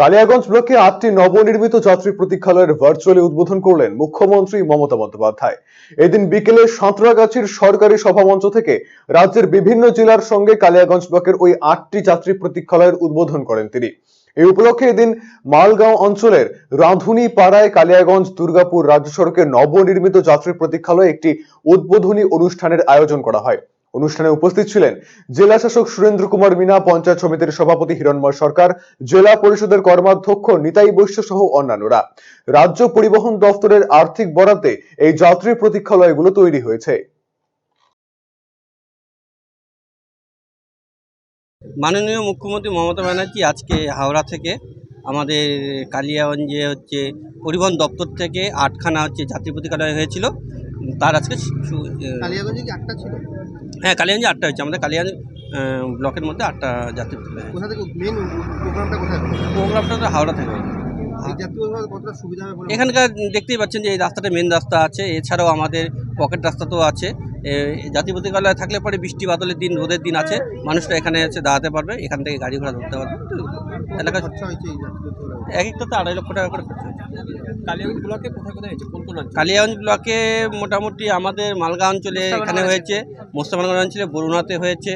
কালিয়াগঞ্জ ব্লকে আটটি নবনির্মিত যাত্রী প্রতীক্ষালয়ের ভার্চুয়ালি উদ্বোধন করলেন মুখ্যমন্ত্রী মমতা বন্দ্যোপাধ্যায়। এদিন বিকেলে সাঁতরাগাছির সরকারি সভামঞ্চ থেকে রাজ্যের বিভিন্ন জেলার সঙ্গে কালিয়াগঞ্জ ব্লকের ওই আটটি যাত্রী প্রতীক্ষালয়ের উদ্বোধন করেন তিনি। এই উপলক্ষে এদিন মালগাঁও অঞ্চলের রাঁধুনি পাড়ায় কালিয়াগঞ্জ দুর্গাপুর রাজ্য সড়কের নবনির্মিত যাত্রী প্রতীক্ষালয়ে একটি উদ্বোধনী অনুষ্ঠানের আয়োজন করা হয়। অনুষ্ঠানে উপস্থিত ছিলেন জেলা শাসক সুরেন্দ্র কুমার মিনা, পঞ্চায়েত সমিতির সভাপতি হিরণময় সরকার, জেলা পরিষদের কর্মাধ্যক্ষ নিতাই বৈশ্য সহ অন্যান্যরা। রাজ্য পরিবহন দফতরের আর্থিক বরাদ্দে এই যাত্রী প্রতীক্ষালয়গুলো তৈরি হয়েছে। মাননীয় মুখ্যমন্ত্রী মমতা ব্যানার্জি আজকে হাওড়া থেকে আমাদের কালিয়াগঞ্জে হচ্ছে পরিবহন দপ্তর থেকে আটখানা হচ্ছে যাত্রী প্রতিকালয় হয়েছিল। তার আজকে কালিয়াগঞ্জে কি আটটা ছিল? হ্যাঁ কালিয়াগঞ্জে আটটা হয়েছে। আমাদের কালিয়াগঞ্জ ব্লকের মধ্যে আটটা যাত্রী কোথা থেকে মেন প্রোগ্রামটা কোথায় প্রোগ্রামটা তো হাওড়া থেকে এখানকার দেখতেই পাচ্ছেন যে এই রাস্তাটা মেন রাস্তা আছে। এছাড়াও আমাদের পকেট রাস্তা তো আছে। এ, জাতীয় প্রতিকালয় থাকলে পরে বৃষ্টি বাদলের দিন রোদের দিন আছে। মানুষরা এখানে এসে দাঁড়াতে পারবে এখান থেকে গাড়ি ঘোড়া ধরতে পারবে। তো এলাকা খরচা হয়েছে এই জাতীয় পরিষদ এক একটাতে আড়াই লক্ষ টাকা করে খরচা হয়েছে। কালিয়াগঞ্জ ব্লকে কোথায় কোথায় হয়েছে? কোন কোন অঞ্চলে? কালিয়াগঞ্জ ব্লকে মোটামুটি আমাদের মালগা অঞ্চলে এখানে হয়েছে। মোস্তাফানগর অঞ্চলে বরুণাতে হয়েছে।